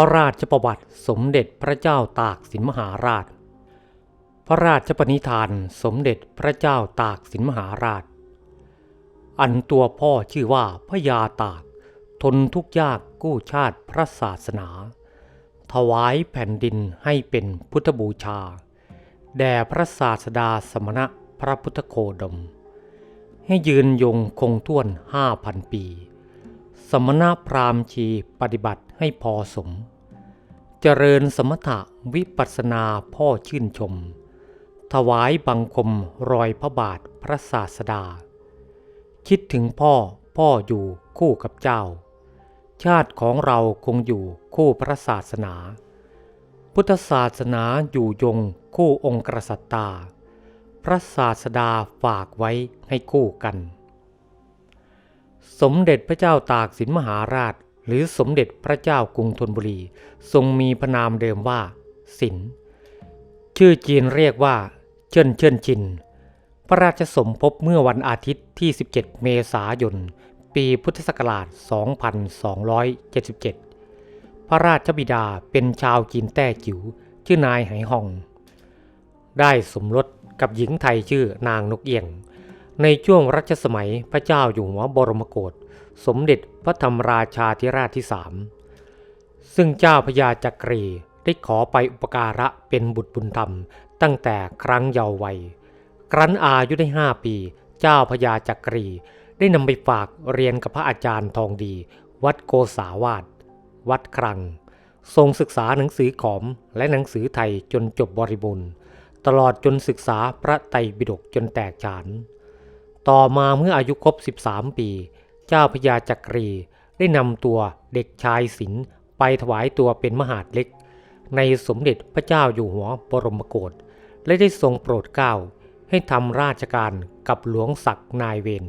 ระราชประวัติสมเด็จพระเจ้าตากสินมหาราช พระราชปณิธานสมเด็จพระเจ้าตากสินมหาราช อันตัวพ่อชื่อว่าพระยาตาก ทนทุกข์ยากกู้ชาติพระศาสนา ถวายแผ่นดินให้เป็นพุทธบูชา แด่พระศาสดาสมณะพระพุทธโคดม ให้ยืนยงคงท่วนห้าพันปี สมณพราหมณ์ชีปฏิบัติ ให้พอสม เจริญสมถะวิปัสสนาพ่อชื่นชม ถวายบังคมรอยพระบาทพระศาสดา คิดถึงพ่อพ่ออยู่คู่กับเจ้า ชาติของเราคงอยู่คู่พระศาสนา พุทธศาสนาอยู่ยงคู่องค์กษัตริย์ตา พระศาสดาฝากไว้ให้คู่กันสมเด็จพระเจ้าตากสินมหาราช หรือสมเด็จพระเจ้ากรุงธนบุรี ทรงมีพระนามเดิมว่าสินชื่อจีนเรียกว่า เจิ้นเจิ้นจิน พระราชสมภพเมื่อวันอาทิตย์ที่ 17 เมษายน ปีพุทธศักราช 2277 พระราชบิดาเป็นชาวจีนแต้จิ๋วชื่อนายไหหอง ได้สมรสกับหญิงไทยชื่อนางนกเอี้ยง ในช่วงรัชสมัยพระเจ้าอยู่หัวบรมโกศ สมเด็จพระธรรมราชาธิราชที่สามซึ่งเจ้าพญาจักรีได้ขอไปอุปการะเป็นบุตรบุญธรรม ตั้งแต่ครั้งเยาว์วัย ครั้นอายุได้ห้าปี เจ้าพญาจักรี ได้นำไปฝากเรียนกับพระอาจารย์ทองดี วัดโกษาวาสวัดครัง ทรงศึกษาหนังสือขอมและหนังสือไทยจนจบบริบูรณ์ ตลอดจนศึกษาพระไตรปิฎกจนแตกฉาน ต่อมาเมื่ออายุครบ 13 ปี เจ้าพญาจักรีได้นำตัวเด็กชายศิลป์ไปถวายตัวเป็นมหาดเล็ก ในสมเด็จพระเจ้าอยู่หัวบรมโกศและได้ทรงโปรดเกล้าให้ทำราชการกับหลวงศักดิ์นายเวร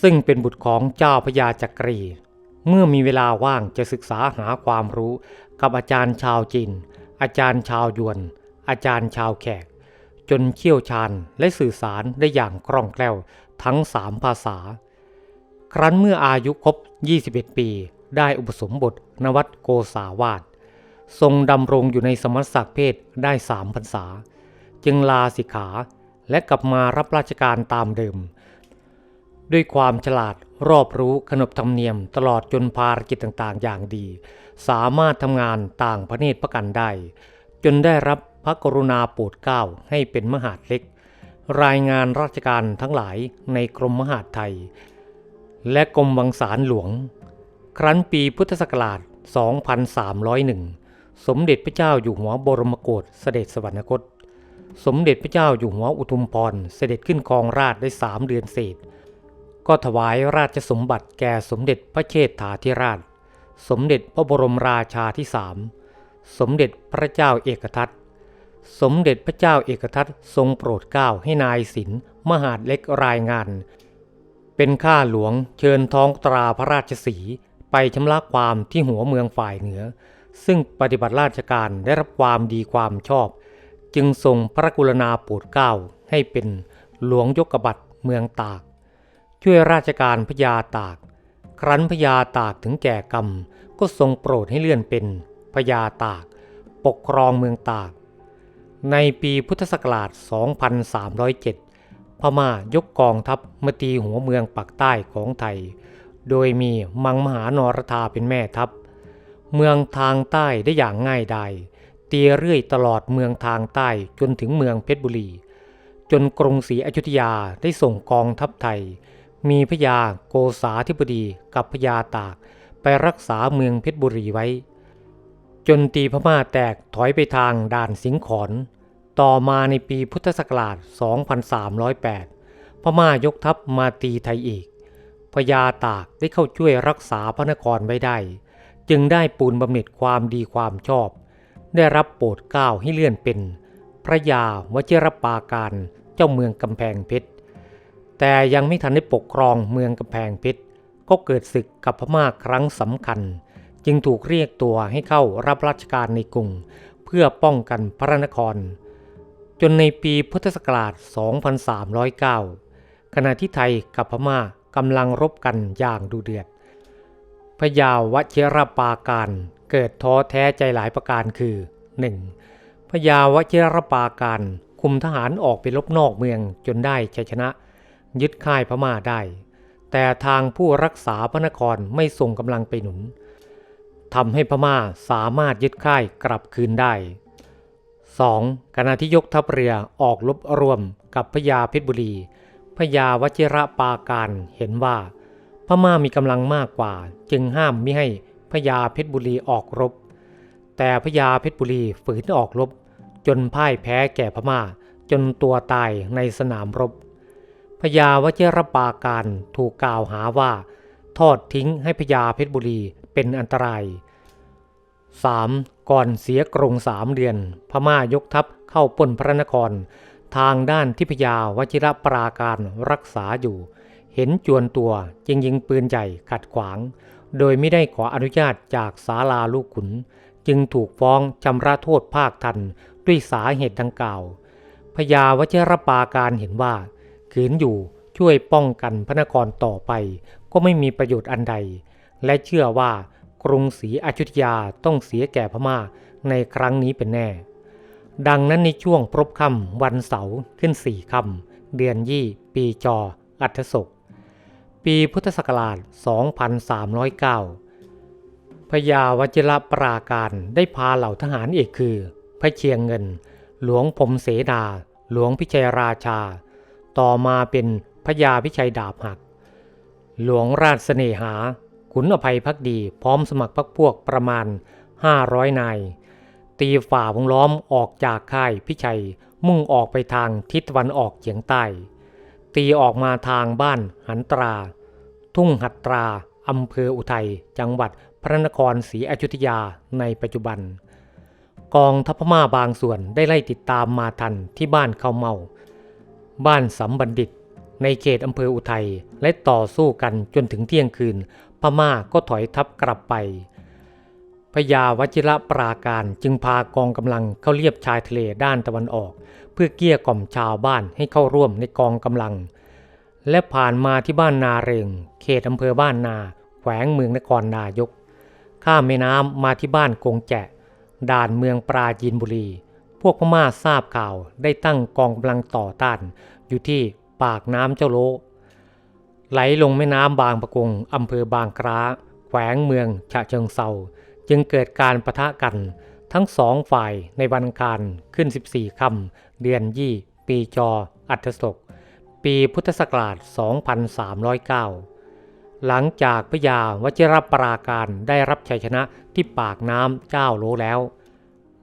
ซึ่งเป็นบุตรของเจ้าพญาจักรี เมื่อมีเวลาว่างจะศึกษาหาความรู้กับอาจารย์ชาวจีน อาจารย์ชาวยวน อาจารย์ชาวแขก จนเชี่ยวชาญและสื่อสารได้อย่างคล่องแคล่วทั้งสามภาษา ครั้นเมื่ออายุครบ 21 ปี ได้อุปสมบทนวัดโกษาวาสทรงดำรงอยู่ในสมณศักดิ์เพศได้สามพรรษา จึงลาสิกขาและกลับมารับราชการตามเดิม ด้วยความฉลาดรอบรู้ขนบธรรมเนียมตลอดจนภารกิจต่างๆ อย่างดี สามารถทำงานต่างประเทศประกันได้ จนได้รับพระกรุณาโปรดเกล้าให้เป็นมหาดเล็ก รายงานราชการทั้งหลายในกรมมหาดไทย และกรมวังสารหลวง ครั้นปีพุทธศักราช 2301 สมเด็จพระเจ้าอยู่หัวบรมโกศเสด็จสวรรคต สมเด็จพระเจ้าอยู่หัวอุทุมพรเสด็จขึ้นครองราชได้สามเดือนเศษ ก็ถวายราชสมบัติแก่สมเด็จพระเชษฐาธิราช สมเด็จพระบรมราชาที่สามสมเด็จพระเจ้าเอกทัตสมเด็จพระเจ้าเอกทัตทรงโปรดเกล้าให้นายศิลมหาดเล็กรายงาน เป็นข้าหลวงเชิญท้องตราพระราชสีไปชำระความที่หัวเมืองฝ่ายเหนือ ซึ่งปฏิบัติราชการได้รับความดีความชอบ จึงทรงพระกรุณาโปรดเกล้าให้เป็นหลวงยกบัตรเมืองตาก ช่วยราชการพญาตาก ครั้นพญาตากถึงแก่กรรม ก็ทรงโปรดให้เลื่อนเป็นพญาตาก ปกครองเมืองตาก ในปีพุทธศักราช 2307 ม่ายกกองทัพมาตีหัวเมืองปากใต้ของไทย โดยมีมังมหานรธาเป็นแม่ทัพ เมืองทางใต้ได้อย่างง่ายดายเตียเรื่อยตลอดเมืองทางใต้จนถึงเมืองเพชรบุรี จนกรุงศรีอยุธยาได้ส่งกองทัพไทย มีพญาโกษาธิบดีกับพญาตากไปรักษาเมืองเพชรบุรีไว้ จนตีพม่าแตกถอยไปทางด่านสิงขอน ต่อมาในปีพุทธศักราช 2308 พม่ายกทัพมาตีไทยอีก พญาตากได้เข้าช่วยรักษาพระนครไว้ได้ จึงได้ปูนบำเหน็จความดีความชอบ ได้รับโปรดเกล้าให้เลื่อนเป็น พระยาวชิรปาการเจ้าเมืองกำแพงเพชร แต่ยังไม่ทันได้ปกครองเมืองกำแพงเพชร ก็เกิดศึกกับพม่าครั้งสำคัญ จึงถูกเรียกตัวให้เข้ารับราชการในกรุง เพื่อป้องกันพระนคร จนในปีพุทธศักราช 2309 ขณะที่ไทยกับพม่ากำลังรบกันอย่างดูเดือดพญาวชิรปาการเกิดท้อแท้ใจหลายประการคือ 1. พญาวชิรปาการคุมทหารออกไปลบนอกเมืองจนได้ชัยชนะ ยึดค่ายพม่าได้ แต่ทางผู้รักษาพระนครไม่ส่งกำลังไปหนุนทำให้พม่าสามารถยึดค่ายกลับคืนได้ 2. ขณะที่ยกทัพเรือออกลบรวมกับพญาเพชรบุรีพญาวชิระปาการเห็นว่า พม่ามีกำลังมากกว่า จึงห้ามไม่ให้พญาเพชรบุรีออกรบ แต่พญาเพชรบุรีฝืนออกรบ จนพ่ายแพ้แก่พม่าจนตัวตายในสนามรบพญาวชิรปาการถูกกล่าวหาว่า ทอดทิ้งให้พญาเพชรบุรีเป็นอันตราย 3. ก่อนเสียกรุงสามเดือน พม่ายกทัพเข้าป้นพระนคร ทางด้านทิพยาวชิรปราการรักษาอยู่ เห็นจวนตัวจึงยิงปืนใหญ่ขัดขวาง โดยไม่ได้ขออนุญาตจากศาลาลูกขุน จึงถูกฟ้องจำระโทษภาคทันด้วยสาเหตุดังกล่าวพญาวชิรปาการเห็นว่าขืนอยู่ช่วยป้องกันพระนครต่อไป ก็ไม่มีประโยชน์อันใด และเชื่อว่า กรุงศรีอยุธยาต้องเสียแก่พม่าในครั้งนี้เป็นแน่ ดังนั้นในช่วงพรบค่ำวันเสาร์ขึ้นสี่ค่ำเดือนยี่ปีจออัฐศก ปีพุทธศักราช 2309 พญาวชิรปราการได้พาเหล่าทหารเอกคือ พระเชียงเงิน หลวงพมเสดา หลวงพิชัยราชา ต่อมาเป็นพญาพิชัยดาบหัก หลวงราชเสนหา ขุนอภัยพักดีพร้อมสมัครพรรคพวกประมาณ 500 นาย ตีฝ่าวงล้อมออกจากค่ายพิชัยมุ่งออกไปทางทิศตะวันออกเฉียงใต้ ตีออกมาทางบ้านหันตรา ทุ่งหัตราอำเภออุทัยจังหวัดพระนครศรีอยุธยาในปัจจุบัน กองทัพพม่าบางส่วนได้ไล่ติดตามมาทันที่บ้านเขาเมา บ้านสำบัณฑิต ในเขตอำเภออุทัยและต่อสู้กันจนถึงเที่ยงคืน ม่าก็ถอยทัพกลับไป พญาวชิระปราการจึงพากองกำลังเข้าเลียบชายทะเลด้านตะวันออก เพื่อเกลี้ยกล่อมชาวบ้านให้เข้าร่วมในกองกำลัง และผ่านมาที่บ้านนาเริงเขตอำเภอบ้านนาแขวงเมืองนครนายก ข้ามแม่น้ำมาที่บ้านกงแจะด่านเมืองปราจีนบุรี พวกพม่าทราบข่าวได้ตั้งกองกำลังต่อต้าน อยู่ที่ปากน้ำเจ้าโล ไหลลงแม่น้ำบางปะกงอำเภอบางกราแขวงเมืองฉะเชิงเซาจึงเกิดการประทะกัน ทั้งสองฝ่ายในวันอังคารขึ้น 14 ค่ำเดือนยี่ ปีจอ อัฐศก ปีพุทธศักราช 2309 หลังจากพญาวชิรปราการได้รับชัยชนะที่ปากน้ำเจ้าโลแล้ว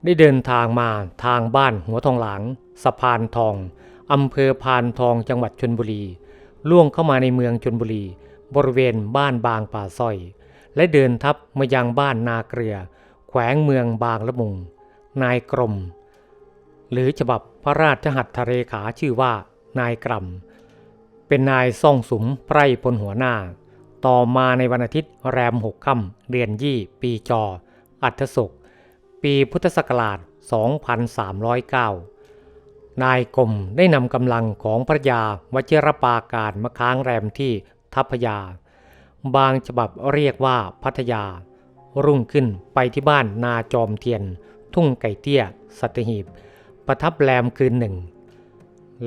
ได้เดินทางมาทางบ้านหัวทองหลางสะพานทองอำเภอพานทองจังหวัดชนบุรี ล่วงเข้ามาในเมืองชนบุรี บริเวณบ้านบางป่าสร้อย และเดินทับมายังบ้านนาเกลือ แขวงเมืองบางละมุง นายกรม หรือฉบับพระราชหัตถเลขาชื่อว่า นายกรำเป็นนายซ่องสุมไพรพลหัวหน้า ต่อมาในวันอาทิตย์แรมหกค่ำเดือนยี่ปีจอ อัฐศก ปีพุทธศักราช 2309 นายกรมได้นำกำลังของพระยาวชิรปาการมาค้างแรมที่ทัพพยา บางฉบับเรียกว่าพัทยา รุ่งขึ้นไปที่บ้านนาจอมเทียน ทุ่งไก่เตี้ย สัตหีบ ประทับแรมคืนหนึ่ง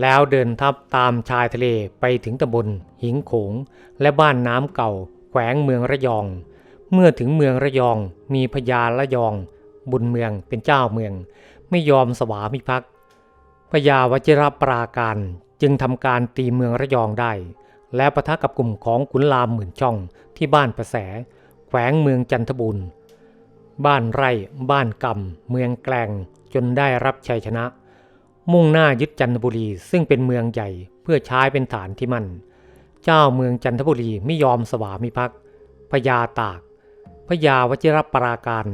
แล้วเดินทัพตามชายทะเลไปถึงตำบลหิงโขง และบ้านน้ำเก่า แขวงเมืองระยอง เมื่อถึงเมืองระยองมีพญาระยอง บุญเมืองเป็นเจ้าเมือง ไม่ยอมสวามิภักดิ์ พญาวชิรปราการจึงทำการตีเมืองระยองได้ และปะทะกับกลุ่มของขุนรามหมื่นช่องที่บ้านประแส แขวงเมืองจันทบุรีบ้านไร่ บ้านกำเมืองแกลงจนได้รับชัยชนะ มุ่งหน้ายึดจันทบุรีซึ่งเป็นเมืองใหญ่เพื่อใช้เป็นฐานที่มั่น เจ้าเมืองจันทบุรีไม่ยอมสวามิภักดิ์พญาตากพญาวชิรปราการ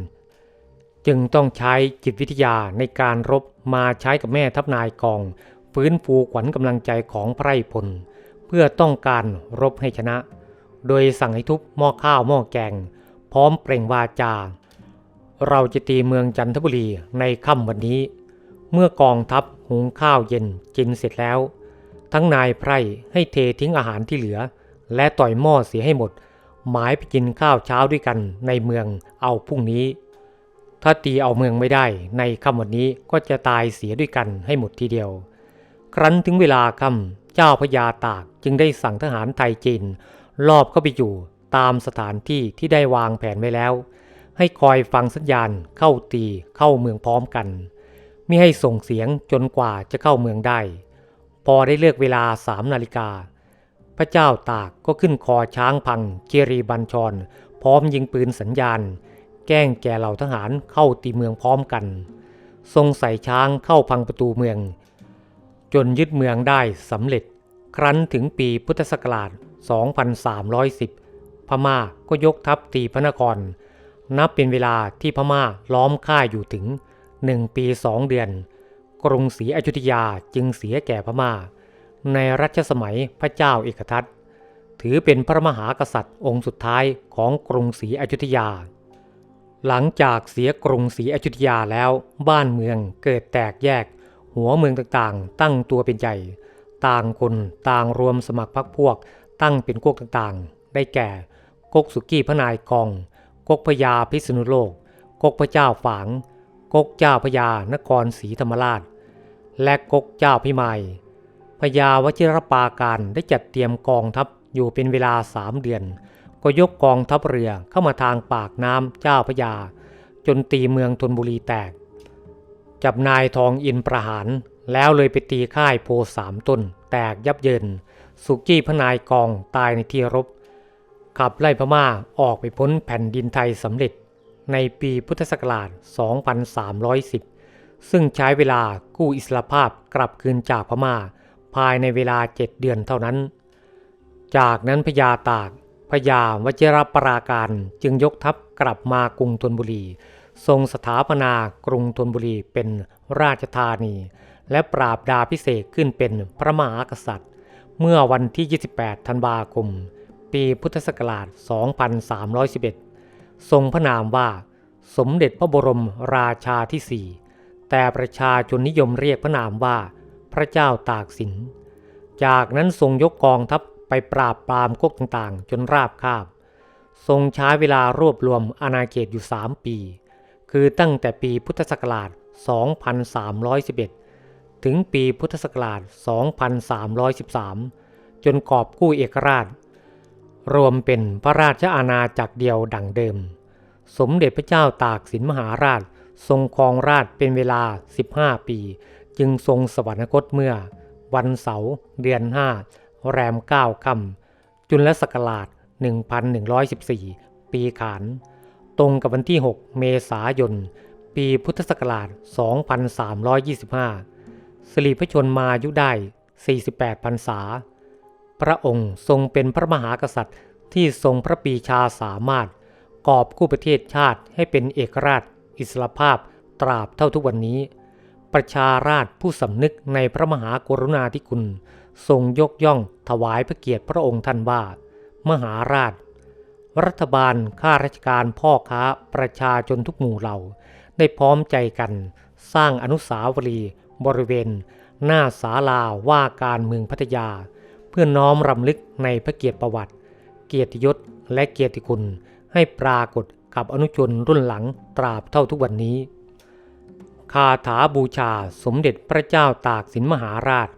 จึงต้องใช้จิตวิทยาในการรบ มาใช้กับแม่ทัพนายกอง ฟื้นฟูขวัญกำลังใจของไพรพล เพื่อต้องการรบให้ชนะ โดยสั่งให้ทุบหม้อข้าวหม้อแกง พร้อมเปล่งวาจา เราจะตีเมืองจันทบุรีในค่ำวันนี้ เมื่อกองทัพหุงข้าวเย็นกินเสร็จแล้ว ทั้งนายไพร่ให้เททิ้งอาหารที่เหลือ และต่อยหม้อเสียให้หมด หมายไปกินข้าวเช้าด้วยกันในเมืองเอาพรุ่งนี้ ถ้าตีเอาเมืองไม่ได้ ในค่ำวันนี้ก็จะตายเสียด้วยกันให้หมดทีเดียว ครั้นถึงเวลาค่ำเจ้าพญาตากจึงได้สั่งทหารไทยจีนรอบเข้าไปอยู่ตามสถานที่ที่ได้วางแผนไว้แล้ว ให้คอยฟังสัญญาณเข้าตีเข้าเมืองพร้อมกันไม่ให้ส่งเสียงจนกว่าจะเข้าเมืองได้ พอได้เลือกเวลาสามนาฬิกา พระเจ้าตากก็ขึ้นคอช้างพังเจรีบัญชร พร้อมยิงปืนสัญญาณ แกล้งแก่เหล่าทหารเข้าตีเมืองพร้อมกัน ทรงใส่ช้างเข้าพังประตูเมือง จนยึดเมืองได้สำเร็จ ครั้นถึงปีพุทธศักราช 2310 พม่าก็ยกทัพตีพระนคร นับเป็นเวลาที่พม่าล้อมค่ายอยู่ถึงหนึ่งปีสองเดือน กรุงศรีอยุธยาจึงเสียแก่พม่า ในรัชสมัยพระเจ้าเอกทัตถือเป็นพระมหากษัตริย์องค์สุดท้ายของกรุงศรีอยุธยา หลังจากเสียกรุงศรีอยุธยาแล้วบ้านเมืองเกิดแตกแยก หัวเมืองต่างๆ ตั้งตัวเป็นใหญ่ ต่างคนต่างรวมสมัครพรรคพวก ตั้งเป็นกกต่างๆ ได้แก่กกสุกี้พนายกองกกพญาพิษณุโลกกกพระเจ้าฝางกกเจ้าพญานครศรีธรรมราช และกกเจ้าพิมายพญาวชิรปาการได้จัดเตรียมกองทัพอยู่เป็นเวลาสามเดือน ก็ยกกองทัพเรือเข้ามาทางปากน้ำเจ้าพญาจนตีเมืองธนบุรีแตก จับนายทองอินประหาร แล้วเลยไปตีค่ายโพสามต้น แตกยับเยิน สุกี้พนายกองตายในที่รบ ขับไล่พม่าออกไปพ้นแผ่นดินไทยสำเร็จ ในปีพุทธศักราช 2310 ซึ่งใช้เวลากู้อิสรภาพกลับคืนจากพม่า ภายในเวลาเจ็ดเดือนเท่านั้น จากนั้นพญาตาก พญาวชิรปราการจึงยกทัพกลับมากรุงธนบุรี ทรงสถาปนากรุงธนบุรีเป็นราชธานี และปราบดาพิเศษขึ้นเป็นพระมหากษัตริย์ เมื่อวันที่ 28 ธันวาคม ปีพุทธศักราช 2311 ทรงพระนามว่าสมเด็จพระบรมราชาที่สี่แต่ประชาชนนิยมเรียกพระนามว่า พระเจ้าตากสิน จากนั้นทรงยกกองทัพ ไปปราบปรามก๊กต่างๆ จนราบคาบ ทรงใช้เวลารวบรวมอาณาเขตอยู่ 3 ปี คือตั้งแต่ปีพุทธศักราช 2311 ถึงปีพุทธศักราช 2313 จนกอบกู้เอกราช รวมเป็นพระราชอาณาจักรเดียวดั่งเดิม สมเด็จพระเจ้าตากสินมหาราช ทรงครองราชเป็นเวลา 15 ปี จึงทรงสวรรคตเมื่อวันเสาร์เดือน 5 แรม 9ค่ำจุลศักราช 1114 ปีขาน ตรงกับวันที่ 6 เมษายน ปีพุทธศักราช 2325 สิริพระชนมายุได้ 48พรรษา พระองค์ทรงเป็นพระมหากษัตริย์ที่ทรงพระปีชาสามารถ กอบกู้ประเทศชาติให้เป็นเอกราช อิสรภาพตราบเท่าทุกวันนี้ ประชาราชผู้สำนึกในพระมหากรุณาธิคุณ ทรงยกย่องถวายพระเกียรติพระองค์ท่านว่า มหาราช รัฐบาลข้าราชการพ่อค้าประชาชนทุกหมู่เหล่า ได้พร้อมใจกัน สร้างอนุสาวรีย์บริเวณ หน้าศาลาว่าการเมืองพัทยา เพื่อน้อมรำลึกในพระเกียรติประวัติ เกียรติยศและเกียรติคุณให้ปรากฏกับอนุชนรุ่นหลังตราบเท่าทุกวันนี้ คาถาบูชาสมเด็จพระเจ้าตากสินมหาราช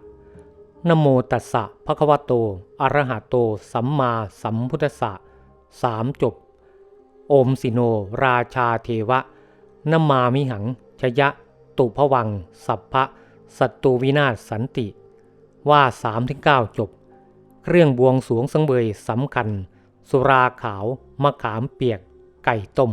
นโมตัสสะภะคะวะโต อะระหะโต สัมมาสัมพุทธัสสะสามจบ โอมสิโน ราชาเทวะนมามิหัง ชยะ ตุพวัง สัพพะ สัตตูวินาศสันติ ว่าสามถึงเก้าจบ เครื่องบวงสวงสังเบยสำคัญ สุราขาว มะขามเปียก ไก่ต้ม